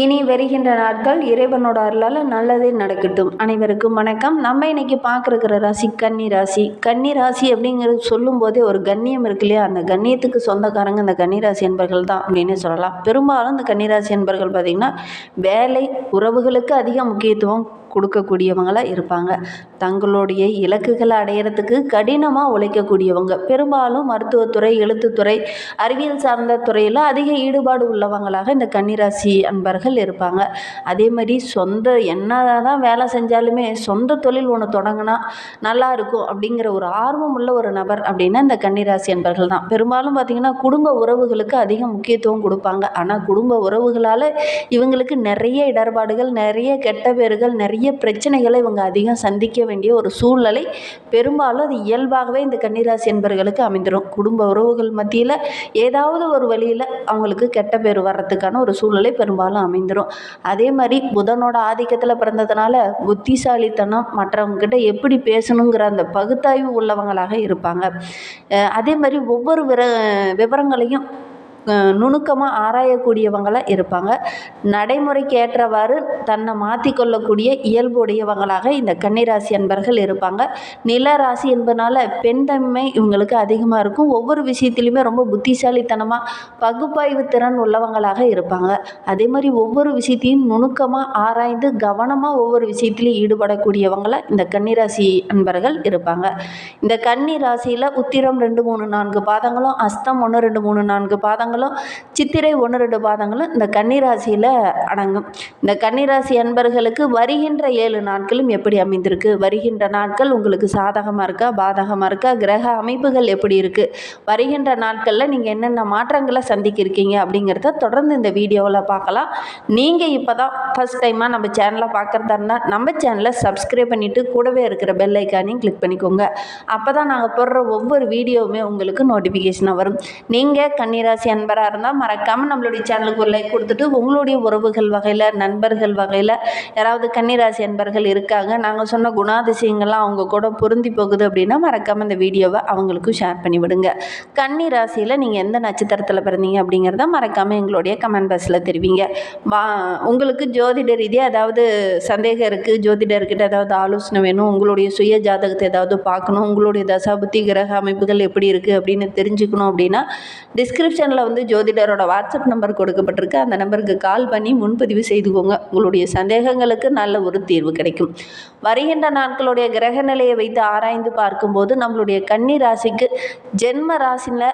இனி வருகின்ற நாட்கள் இறைவனோட அருளால் நல்லதே நடக்கட்டும். அனைவருக்கும் வணக்கம். நம்ம இன்னைக்கு பார்க்குற ராசி கன்னி ராசி. கன்னி ராசி அப்படிங்கிறது சொல்லும்போதே ஒரு கண்ணியம் இருக்கு இல்லையா? அந்த கண்ணியத்துக்கு சொந்தக்காரங்க இந்த கன்னிராசி என்பர்கள் தான் அப்படின்னு சொல்லலாம். பெரும்பாலும் இந்த கன்னிராசி என்பர்கள் பார்த்திங்கன்னா வேலை உறவுகளுக்கு அதிக முக்கியத்துவம் கொடுக்கக்கூடியவங்களாக இருப்பாங்க. தங்களுடைய இலக்குகளை அடையிறதுக்கு கடினமாக உழைக்கக்கூடியவங்க. பெரும்பாலும் மருத்துவத்துறை எழுத்துத்துறை அறிவியல் சார்ந்த துறையில் அதிக ஈடுபாடு உள்ளவங்களாக இந்த கன்னிராசி அன்பர்கள் இருப்பாங்க. அதே மாதிரி சொந்த என்ன தான் வேலை செஞ்சாலுமே சொந்த தொழில் ஒன்று தொடங்கினா நல்லா இருக்கும் அப்படிங்கிற ஒரு ஆர்வம் உள்ள ஒரு நபர் அப்படின்னா இந்த கன்னிராசி அன்பர்கள் தான். பெரும்பாலும் பார்த்திங்கன்னா குடும்ப உறவுகளுக்கு அதிக முக்கியத்துவம் கொடுப்பாங்க. ஆனால் குடும்ப உறவுகளால் இவங்களுக்கு நிறைய இடர்பாடுகள் நிறைய கெட்ட பேர்கள் நிறைய பிரச்சனைகளை இவங்க அதிகம் சந்திக்க வேண்டிய ஒரு சூழ்நிலை. பெரும்பாலும் அது இயல்பாகவே இந்த கன்னிராசி என்பர்களுக்கு அமைந்துடும் குடும்ப உறவுகள் மத்தியில் ஏதாவது ஒரு வழியில் அவங்களுக்கு கெட்ட பேர் வர்றதுக்கான ஒரு சூழ்நிலை பெரும்பாலும் அமைந்துடும் அதே மாதிரி புதனோட ஆதிக்கத்தில் பிறந்ததுனால புத்திசாலித்தனம் மற்றவங்கக்கிட்ட எப்படி பேசணுங்கிற அந்த பகுத்தாய்வு உள்ளவங்களாக இருப்பாங்க. அதே மாதிரி ஒவ்வொரு விர விவரங்களையும் நுணுக்கமாக ஆராயக்கூடியவங்களாக இருப்பாங்க. நடைமுறைக்கு ஏற்றவாறு தன்னை மாற்றிக்கொள்ளக்கூடிய இயல்புடையவங்களாக இந்த கன்னிராசி அன்பர்கள் இருப்பாங்க. நில ராசி என்பதனால பெண் தன்மை இவங்களுக்கு அதிகமாக இருக்கும். ஒவ்வொரு விஷயத்துலையுமே ரொம்ப புத்திசாலித்தனமாக பகுப்பாய்வு திறன் உள்ளவங்களாக இருப்பாங்க. அதே மாதிரி ஒவ்வொரு விஷயத்தையும் நுணுக்கமாக ஆராய்ந்து கவனமாக ஒவ்வொரு விஷயத்திலையும் ஈடுபடக்கூடியவங்களாக இந்த கன்னிராசி அன்பர்கள் இருப்பாங்க. இந்த கன்னி ராசியில் உத்திரம் ரெண்டு மூணு நான்கு பாதங்களும் அஸ்தம் ஒன்று ரெண்டு மூணு நான்கு பாதங்களும் சித்திரை ஒன்று ரெண்டு பாதங்களும் இந்த கன்னிராசியில் அடங்கும். இந்த கன்னிராசி அன்பர்களுக்கு வருகின்ற ஏழு நாட்களும் எப்படி அமைந்திருக்கு? வருகின்ற நாட்கள் உங்களுக்கு சாதகமாக இருக்கா? பாதகமாக இருக்கா? கிரக அமைப்புகள் எப்படி இருக்குது வருகின்ற நாட்களில் நீங்கள் என்னென்ன மாற்றங்களை சந்திக்கிருக்கீங்க அப்படிங்கிறத தொடர்ந்து இந்த வீடியோவில் பார்க்கலாம். நீங்கள் இப்போ தான் ஃபஸ்ட் டைமாக நம்ம சேனலை பார்க்குறதா இருந்தால் நம்ம சேனலை சப்ஸ்கிரைப் பண்ணிவிட்டு கூடவே இருக்கிற பெல் ஐக்கானையும் கிளிக் பண்ணிக்கோங்க. அப்போ தான் நாங்கள் போடுற ஒவ்வொரு வீடியோவுமே உங்களுக்கு நோட்டிஃபிகேஷனாக வரும். நீங்கள் கன்னிராசி நண்பராக இருந்தால் மறக்காமல் நம்மளுடைய சேனலுக்கு ஒரு லைக் கொடுத்துட்டு உங்களுடைய உறவுகள் வகையில் நண்பர்கள் வகையில் யாராவது கன்னிராசி நண்பர்கள் இருக்காங்க நாங்கள் சொன்ன குணாதிசயங்கள்லாம் அவங்க கூட பொருந்தி போகுது அப்படின்னா மறக்காமல் இந்த வீடியோவை அவங்களுக்கும் ஷேர் பண்ணி விடுங்க. கன்னி ராசியில் நீங்கள் எந்த நட்சத்திரத்தில் பிறந்தீங்க அப்படிங்கிறத மறக்காமல் எங்களுடைய கமெண்ட் பாக்ஸில் தெரிவிங்க. வா உங்களுக்கு ஜோதிட ரீதியாக ஏதாவது சந்தேகம் இருக்குது ஜோதிடர்கிட்ட ஏதாவது ஆலோசனை வேணும் உங்களுடைய சுய ஜாதகத்தை ஏதாவது பார்க்கணும் உங்களுடைய தசாபுத்தி கிரக அமைப்புகள் எப்படி இருக்குது அப்படின்னு தெரிஞ்சுக்கணும் அப்படின்னா டிஸ்கிரிப்ஷனில் வந்து ஜோதிடரோட வாட்ஸ்அப் நம்பர் கொடுக்கப்பட்டிருக்கு. அந்த நம்பருக்கு கால் பண்ணி முன்பதிவு செய்துக்கோங்க. உங்களுடைய சந்தேகங்களுக்கு நல்ல ஒரு தீர்வு கிடைக்கும். வருகின்ற நாட்களுடைய கிரக நிலையை வைத்து ஆராய்ந்து பார்க்கும்போது நம்மளுடைய கன்னி ராசிக்கு ஜென்ம ராசியில்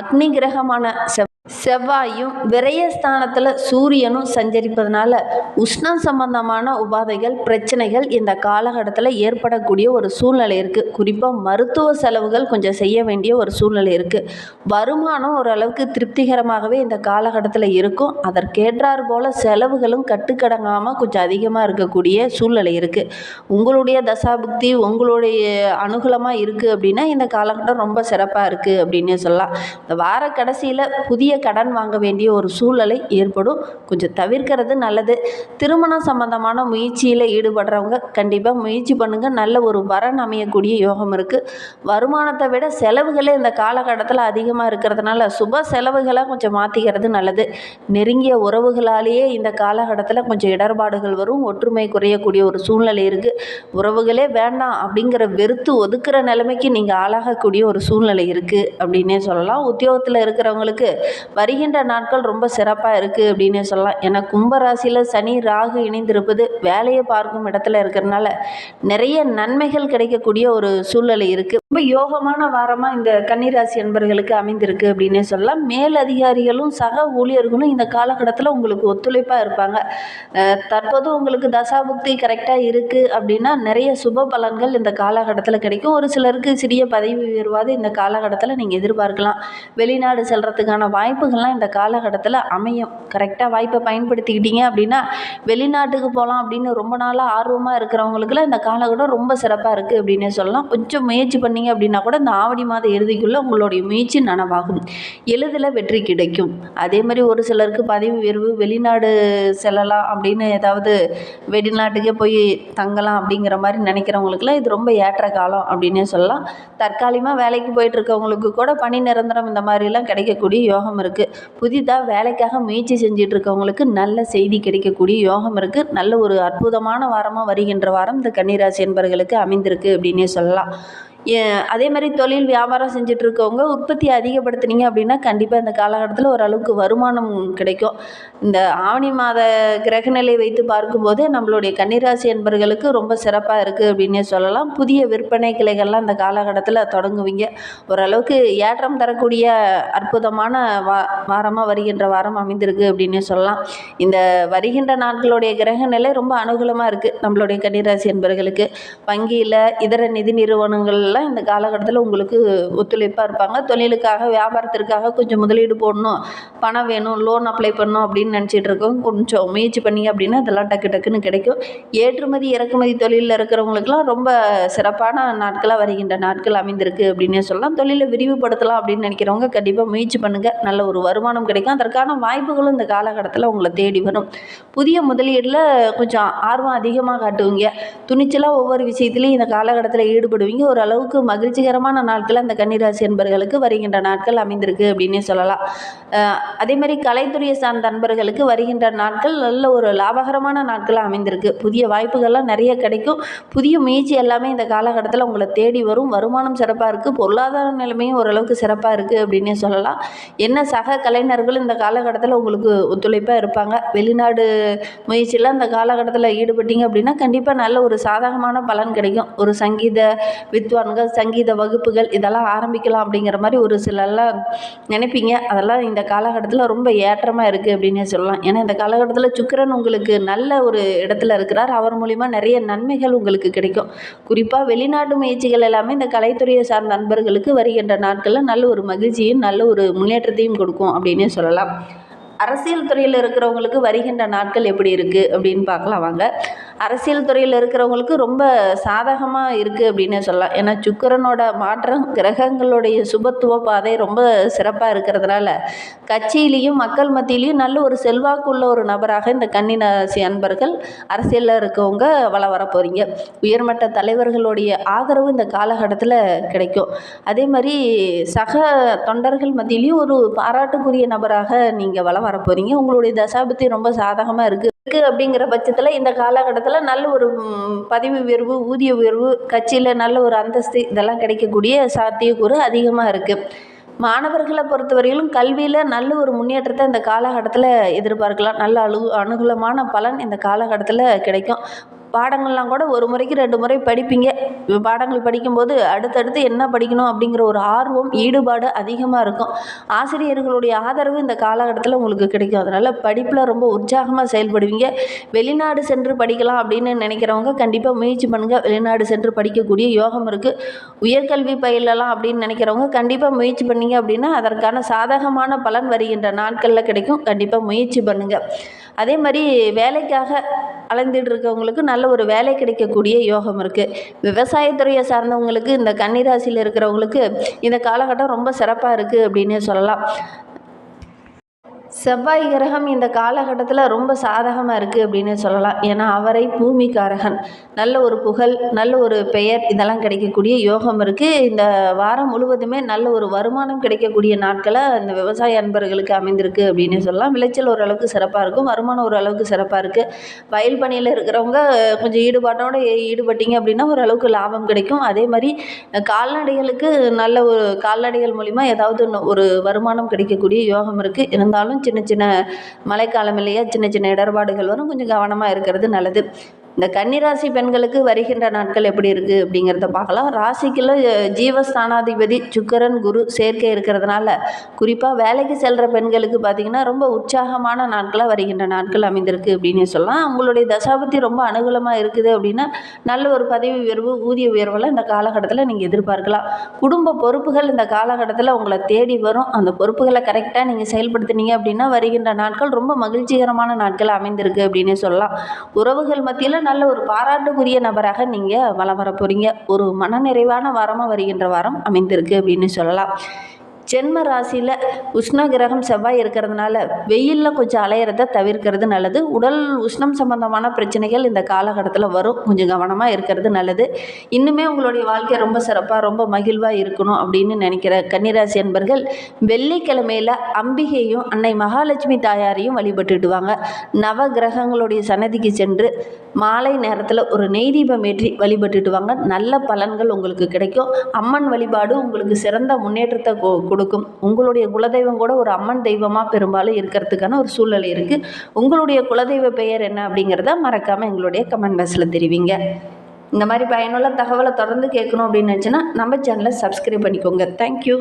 அக்னி கிரகமான செவ் செவ்வாயும் விரயஸ்தானத்தில் சூரியனும் சஞ்சரிப்பதனால உஷ்ணம் சம்பந்தமான உபாதைகள் பிரச்சனைகள் இந்த காலகட்டத்தில் ஏற்படக்கூடிய ஒரு சூழ்நிலை இருக்குது குறிப்பாக மருத்துவ செலவுகள் கொஞ்சம் செய்ய வேண்டிய ஒரு சூழ்நிலை இருக்குது வருமானம் ஓரளவுக்கு திருப்திகரமாகவே இந்த காலகட்டத்தில் இருக்கும். அதற்கேற்றார் போல் செலவுகளும் கட்டுக்கடங்காமல் கொஞ்சம் அதிகமாக இருக்கக்கூடிய சூழ்நிலை இருக்குது உங்களுடைய தசாபுக்தி உங்களுடைய அனுகூலமாக இருக்குது அப்படின்னா இந்த காலகட்டம் ரொம்ப சிறப்பாக இருக்குது அப்படின்னே சொல்லலாம். இந்த வார கடைசியில் புதிய கடன் வாங்க வேண்டிய ஒரு சூழ்நிலை ஏற்படும். கொஞ்சம் தவிர்க்கிறது நல்லது. திருமணம் சம்பந்தமான முயற்சியில் ஈடுபடுறவங்க கண்டிப்பாக முயற்சி பண்ணுங்கள் நல்ல ஒரு வரன் அமையக்கூடிய யோகம் இருக்குது வருமானத்தை விட செலவுகளே இந்த காலகட்டத்தில் அதிகமாக இருக்கிறதுனால சுப செலவுகளை கொஞ்சம் மாற்றிக்கிறது நல்லது. நெருங்கிய உறவுகளாலேயே இந்த காலகட்டத்தில் கொஞ்சம் இடர்பாடுகள் வரும். ஒற்றுமை குறையக்கூடிய ஒரு சூழ்நிலை இருக்குது உறவுகளே வேண்டாம் அப்படிங்கிற வெறுத்து ஒதுக்குற நிலைமைக்கு நீங்கள் ஆளாகக்கூடிய ஒரு சூழ்நிலை இருக்குது அப்படின்னே சொல்லலாம். உத்தியோகத்தில் இருக்கிறவங்களுக்கு வருகின்ற நாட்கள் ரொம்ப சிறப்பாக இருக்குது அப்படின்னே சொல்லலாம். ஏன்னா கும்பராசியில் சனி ராகு இணைந்திருப்பது வேலையை பார்க்கும் இடத்துல இருக்கிறனால நிறைய நன்மைகள் கிடைக்கக்கூடிய ஒரு சூழ்நிலை இருக்குது ரொம்ப யோகமான வாரமாக இந்த கன்னிராசி என்பர்களுக்கு அமைந்திருக்கு அப்படின்னே சொல்லலாம். மேல் அதிகாரிகளும் சக ஊழியர்களும் இந்த காலகட்டத்தில் உங்களுக்கு ஒத்துழைப்பாக இருப்பாங்க. தற்போது உங்களுக்கு தசாபுக்தி கரெக்டாக இருக்குது அப்படின்னா நிறைய சுப பலன்கள் இந்த காலகட்டத்தில் கிடைக்கும். ஒரு சிலருக்கு சிறிய பதவி உயர்வாது இந்த காலகட்டத்தில் நீங்கள் எதிர்பார்க்கலாம். வெளிநாடு செல்கிறதுக்கான வாய்ப்புகள்லாம் இந்த காலகட்டத்தில் அமையும். கரெக்டாக வாய்ப்பை பயன்படுத்திக்கிட்டீங்க அப்படின்னா வெளிநாட்டுக்கு போகலாம் அப்படின்னு ரொம்ப நாளாக ஆர்வமாக இருக்கிறவங்களுக்குலாம் இந்த காலகட்டம் ரொம்ப சிறப்பாக இருக்குது அப்படின்னே சொல்லலாம். கொஞ்சம் முயற்சி பண்ணீங்க அப்படின்னா கூட இந்த ஆவணி மாத இறுதிக்குள்ளே உங்களுடைய முயற்சி நனவாகும். எளிதில் வெற்றி கிடைக்கும். அதே மாதிரி ஒரு சிலருக்கு பதவி உயர்வு வெளிநாடு செல்லலாம் அப்படின்னு ஏதாவது வெளிநாட்டுக்கே போய் தங்கலாம் அப்படிங்கிற மாதிரி நினைக்கிறவங்களுக்குலாம் இது ரொம்ப ஏற்ற காலம் அப்படின்னே சொல்லலாம். தற்காலிகமாக வேலைக்கு போயிட்டு இருக்கவங்களுக்கு கூட பணி நிரந்தரம் இந்த மாதிரிலாம் கிடைக்கக்கூடிய யோகம் இருக்குது இருக்குது புதிதாக வேலைக்காக முயற்சி செஞ்சிட்டு இருக்கவங்களுக்கு நல்ல செய்தி கிடைக்கக்கூடிய யோகம் இருக்குது நல்ல ஒரு அற்புதமான வாரமாக வருகின்ற வாரம் இந்த கன்னிராசி என்பவர்களுக்கு அமைந்திருக்கு அப்படின்னே சொல்லலாம். அதே மாதிரி தொழில் வியாபாரம் செஞ்சிட்ருக்கவங்க உற்பத்தியை உற்பத்தி அதிகப்படுத்துனீங்க அப்படின்னா கண்டிப்பாக இந்த காலகட்டத்தில் ஓரளவுக்கு வருமானம் கிடைக்கும். இந்த ஆவணி மாத கிரகநிலை வைத்து பார்க்கும்போது நம்மளுடைய கன்னிராசி என்பர்களுக்கு ரொம்ப சிறப்பாக இருக்குது அப்படின்னே சொல்லலாம். புதிய விற்பனை கிளைகள்லாம் இந்த காலகட்டத்தில் தொடங்குவீங்க. ஓரளவுக்கு ஏற்றம் தரக்கூடிய அற்புதமான வா வாரமாக வருகின்ற வாரம் அமைந்திருக்கு அப்படின்னே சொல்லலாம். இந்த வருகின்ற நாட்களுடைய கிரக நிலை ரொம்ப அனுகூலமாக இருக்குது நம்மளுடைய கன்னிராசி என்பர்களுக்கு. வங்கியில் இதர நிதி நிறுவனங்கள்லாம் இந்த காலகட்டத்தில் உங்களுக்கு ஒத்துழைப்பாக இருப்பாங்க. தொழிலுக்காக வியாபாரத்திற்காக கொஞ்சம் முதலீடு போடணும். பணம் வேணும் லோன் அப்ளை பண்ணணும் அப்படின்னு நினச்சிட்டு இருக்கோம். கொஞ்சம் முயற்சி பண்ணிங்க அப்படின்னா அதெல்லாம் டக்கு டக்குன்னு கிடைக்கும். ஏற்றுமதி இறக்குமதி தொழிலில் இருக்கிறவங்களுக்குலாம் ரொம்ப சிறப்பான நாட்களாக வருகின்ற நாட்கள் அமைந்திருக்கு அப்படின்னே சொல்லலாம். தொழிலை விரிவுபடுத்தலாம் அப்படின்னு நினைக்கிறவங்க கண்டிப்பாக முயற்சி பண்ணுங்கள் நல்ல ஒரு வருமானம் கிடைக்கும். அதற்கான வாய்ப்புகளும் இந்த காலகட்டத்தில் உங்களை தேடி வரும். புதிய முதலீடில் கொஞ்சம் ஆர்வம் அதிகமாக காட்டுவீங்க. துணிச்சலாக ஒவ்வொரு விஷயத்துலையும் இந்த காலகட்டத்தில் ஈடுபடுவீங்க. ஒரு அளவுக்கு மகிழ்ச்சிகரமான நாட்கள் அந்த கன்னிராசி அன்பர்களுக்கு வருகின்ற நாட்கள் அமைந்திருக்கு அப்படின்னே சொல்லலாம். அதே மாதிரி கலைத்துறையை சார்ந்த நண்பர்களுக்கு வருகின்ற நாட்கள் நல்ல ஒரு லாபகரமான நாட்களாக அமைந்திருக்கு. புதிய வாய்ப்புகள்லாம் நிறைய கிடைக்கும். புதிய முயற்சி எல்லாமே இந்த காலகட்டத்தில் உங்களை தேடி வரும். வருமானம் சிறப்பாக இருக்குது பொருளாதார நிலைமையும் ஓரளவுக்கு சிறப்பாக இருக்குது அப்படின்னே சொல்லலாம். என்ன சக கலைஞர்கள் இந்த காலகட்டத்தில் உங்களுக்கு ஒத்துழைப்பாக இருப்பாங்க? வெளிநாடு முயற்சியில் இந்த காலகட்டத்தில் ஈடுபட்டீங்க அப்படின்னா கண்டிப்பாக நல்ல ஒரு சாதகமான பலன் கிடைக்கும். ஒரு சங்கீத வித்வான் வித்வான்கள் சங்கீத வகுப்புகள் இதெல்லாம் ஆரம்பிக்கலாம் அப்படிங்கிற மாதிரி ஒரு சிலர்லாம் நினைப்பீங்க. அதெல்லாம் இந்த காலகட்டத்தில் ரொம்ப ஏற்றமாக இருக்குது அப்படின்னே சொல்லலாம். ஏன்னா இந்த காலகட்டத்தில் சுக்கரன் உங்களுக்கு நல்ல ஒரு இடத்துல இருக்கிறார். அவர் மூலிமா நிறைய நன்மைகள் உங்களுக்கு கிடைக்கும். குறிப்பாக வெளிநாட்டு முயற்சிகள் எல்லாமே இந்த கலைத்துறையை சார்ந்த நண்பர்களுக்கு வருகின்ற நாட்களில் நல்ல ஒரு மகிழ்ச்சியும் நல்ல ஒரு முன்னேற்றத்தையும் கொடுக்கும் அப்படின்னே சொல்லலாம். அரசியல் துறையில் இருக்கிறவங்களுக்கு வருகின்ற நாட்கள் எப்படி இருக்குது அப்படின்னு பார்க்கலாம் வாங்க. அரசியல் துறையில் இருக்கிறவங்களுக்கு ரொம்ப சாதகமாக இருக்குது அப்படின்னு சொல்லலாம். ஏன்னா சுக்கிரனோட மாற்றம் கிரகங்களுடைய சுபத்துவ பாதை ரொம்ப சிறப்பாக இருக்கிறதுனால கட்சியிலையும் மக்கள் மத்தியிலையும் நல்ல ஒரு செல்வாக்குள்ள ஒரு நபராக இந்த கன்னிராசி அன்பர்கள் அரசியலில் இருக்கவங்க வள வர போகிறீங்க உயர்மட்ட தலைவர்களுடைய ஆதரவு இந்த காலகட்டத்தில் கிடைக்கும். அதே மாதிரி சக தொண்டர்கள் மத்தியிலையும் ஒரு பாராட்டுக்குரிய நபராக நீங்கள் வள வரப்போகிறீங்க உங்களுடைய தசாபத்தி ரொம்ப சாதகமாக இருக்குது இருக்குது அப்படிங்கிற பட்சத்தில் இந்த காலகட்டத்தில் நல்ல ஒரு பதவி உயர்வு ஊதிய உயர்வு கட்சியில் நல்ல ஒரு அந்தஸ்து இதெல்லாம் கிடைக்கக்கூடிய சாத்தியக்கூறு அதிகமாக இருக்குது மாணவர்களை பொறுத்தவரையிலும் கல்வியில் நல்ல ஒரு முன்னேற்றத்தை இந்த காலகட்டத்தில் எதிர்பார்க்கலாம். நல்ல அழு அனுகூலமான பலன் இந்த காலகட்டத்தில் கிடைக்கும். பாடங்கள்லாம் கூட ஒரு முறைக்கு ரெண்டு முறை படிப்பீங்க. பாடங்கள் படிக்கும்போது அடுத்தடுத்து என்ன படிக்கணும் அப்படிங்கிற ஒரு ஆர்வம் ஈடுபாடு அதிகமாக இருக்கும். ஆசிரியர்களுடைய ஆதரவு இந்த காலகட்டத்தில் உங்களுக்கு கிடைக்கும். அதனால் படிப்பில் ரொம்ப உற்சாகமாக செயல்படுவீங்க. வெளிநாடு சென்று படிக்கலாம் அப்படின்னு நினைக்கிறவங்க கண்டிப்பாக முயற்சி பண்ணுங்கள் வெளிநாடு சென்று படிக்கக்கூடிய யோகம் இருக்குது உயர்கல்வி பயிலலாம் அப்படின்னு நினைக்கிறவங்க கண்டிப்பாக முயற்சி பண்ணீங்க அப்படின்னா அதற்கான சாதகமான பலன் வருகின்ற நாட்களில் கிடைக்கும். கண்டிப்பாக முயற்சி பண்ணுங்கள் அதே மாதிரி வேலைக்காக அலைந்துட்டு இருக்கவங்களுக்கு நல்ல நல்ல ஒரு வேலை கிடைக்கக்கூடிய யோகம் இருக்குது விவசாயத்துறையை சார்ந்தவங்களுக்கு இந்த கன்னிராசியில் இருக்கிறவங்களுக்கு இந்த காலகட்டம் ரொம்ப சிறப்பாக இருக்குது அப்படின்னே சொல்லலாம். செவ்வாய் கிரகம் இந்த காலகட்டத்தில் ரொம்ப சாதகமாக இருக்குது அப்படின்னு சொல்லலாம். ஏன்னா அவரை பூமிக்காரகன். நல்ல ஒரு புகழ் நல்ல ஒரு பெயர் இதெல்லாம் கிடைக்கக்கூடிய யோகம் இருக்குது இந்த வாரம் முழுவதுமே நல்ல ஒரு வருமானம் கிடைக்கக்கூடிய நாட்களை இந்த விவசாய அன்பர்களுக்கு அமைந்திருக்கு அப்படின்னு சொல்லலாம். விளைச்சல் ஓரளவுக்கு சிறப்பாக இருக்கும். வருமானம் ஓரளவுக்கு சிறப்பாக இருக்குது வயல் பணியில் இருக்கிறவங்க கொஞ்சம் ஈடுபாட்டோடு ஈடுபட்டீங்க அப்படின்னா ஓரளவுக்கு லாபம் கிடைக்கும். அதே மாதிரி கால்நடைகளுக்கு நல்ல ஒரு கால்நடைகள் மூலிமா ஏதாவது ஒரு வருமானம் கிடைக்கக்கூடிய யோகம் இருக்குது இருந்தாலும் சின்ன சின்ன மழைக்காலம் இல்லையா? சின்ன சின்ன இடர்பாடுகள் வரும். கொஞ்சம் கவனமாக இருக்கிறது நல்லது. இந்த கன்னிராசி பெண்களுக்கு வருகின்ற நாட்கள் எப்படி இருக்குது அப்படிங்கிறத பார்க்கலாம். ராசிக்குள்ள ஜீவஸ்தானாதிபதி சுக்கரன் குரு சேர்க்கை இருக்கிறதுனால குறிப்பாக வேலைக்கு செல்கிற பெண்களுக்கு பார்த்திங்கன்னா ரொம்ப உற்சாகமான நாட்களாக வருகின்ற நாட்கள் அமைந்திருக்கு அப்படின்னு சொல்லலாம். அவங்களுடைய தசாபத்தி ரொம்ப அனுகூலமாக இருக்குது அப்படின்னா நல்ல ஒரு பதவி உயர்வு ஊதிய உயர்வெல்லாம் இந்த காலகட்டத்தில் நீங்கள் எதிர்பார்க்கலாம். குடும்ப பொறுப்புகள் இந்த காலகட்டத்தில் உங்களை தேடி வரும். அந்த பொறுப்புகளை கரெக்டாக நீங்கள் செயல்படுத்தினீங்க அப்படின்னா வருகின்ற நாட்கள் ரொம்ப மகிழ்ச்சிகரமான நாட்கள் அமைந்திருக்கு அப்படின்னு சொல்லலாம். உறவுகள் மத்தியில் நல்ல ஒரு பாராட்டுக்குரிய நபராக நீங்கள் வலம் வர போகிறீங்க ஒரு மனநிறைவான வாரமாக வருகின்ற வாரம் அமைந்திருக்கு அப்படின்னு சொல்லலாம். ஜென்ம ராசியில் உஷ்ண கிரகம் செவ்வாய் இருக்கிறதுனால வெயிலில் கொஞ்சம் அலையிறத தவிர்க்கிறது நல்லது. உடல் உஷ்ணம் சம்பந்தமான பிரச்சனைகள் இந்த காலகட்டத்தில் வரும். கொஞ்சம் கவனமாக இருக்கிறது நல்லது. இன்னுமே உங்களுடைய வாழ்க்கை ரொம்ப சிறப்பாக ரொம்ப மகிழ்வாக இருக்கணும் அப்படின்னு நினைக்கிற கன்னிராசி அன்பர்கள் வெள்ளிக்கிழமையில் அம்பிகையும் அன்னை மகாலட்சுமி தாயாரையும் வழிபட்டுடுவாங்க நவ கிரகங்களுடைய சன்னதிக்கு சென்று மாலை நேரத்தில் ஒரு நெய் தீபம் ஏற்றி வழிபட்டுடுவாங்க நல்ல பலன்கள் உங்களுக்கு கிடைக்கும். அம்மன் வழிபாடு உங்களுக்கு சிறந்த முன்னேற்றத்தை கொடு கொடுக்கும். உங்களுடைய குலதெய்வம் கூட ஒரு அம்மன் தெய்வமாக பெரும்பாலும் இருக்கிறதுக்கான ஒரு சூழ்நிலை இருக்குது உங்களுடைய குலதெய்வ பெயர் என்ன அப்படிங்கிறத மறக்காமல் எங்களுடைய கமெண்ட் பாக்ஸில் தெரிவிங்க. இந்த மாதிரி பயனுள்ள தகவலை தொடர்ந்து கேட்கணும் அப்படின்னு நினச்சின்னா நம்ம சேனலை சப்ஸ்கிரைப் பண்ணிக்கோங்க. தேங்க்யூ